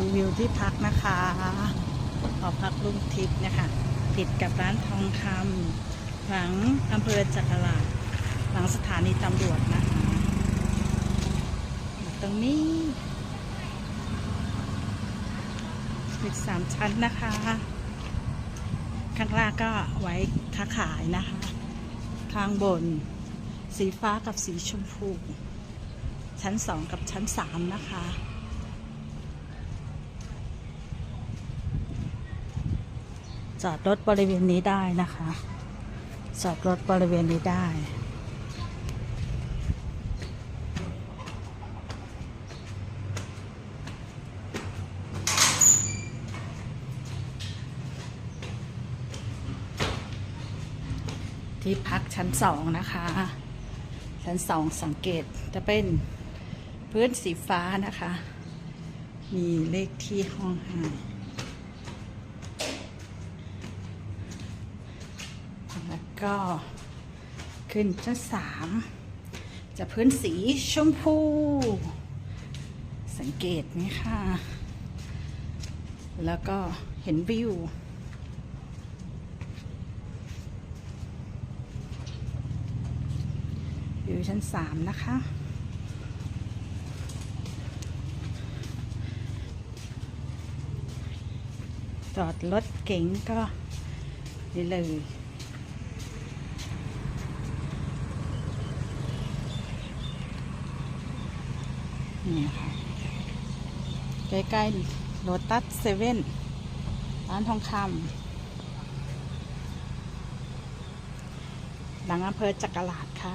รีวิวที่พักนะคะหอพักลุงทิพย์นะคะติดกับร้านทองคำหลังอำเภอจักราหลังสถานีตำรวจนะคะตรงนี้ตึกสามชั้นนะคะ ข้างล่างก็ไว้ค้าขายนะคะ ข้างบนสีฟ้ากับสีชมพู ชั้นสองกับชั้นสามนะคะ จอดรถบริเวณนี้ได้นะคะ จอดรถบริเวณนี้ได้ ที่พักชั้นสองนะคะ ชั้นสองสังเกตจะเป็นพื้นสีฟ้านะคะ มีเลขที่ห้องให้ ก็ขึ้นชั้นสามจะพื้นสีชมพู สังเกตไหมคะแล้วก็เห็นวิวอยู่ชั้นสามนะคะ จอดรถเก๋งก็นี่เลย นี่ค่ะ ใกล้ๆโลตัสเซเว่นร้านทองคำหลังอำเภอจักรลาดค่ะ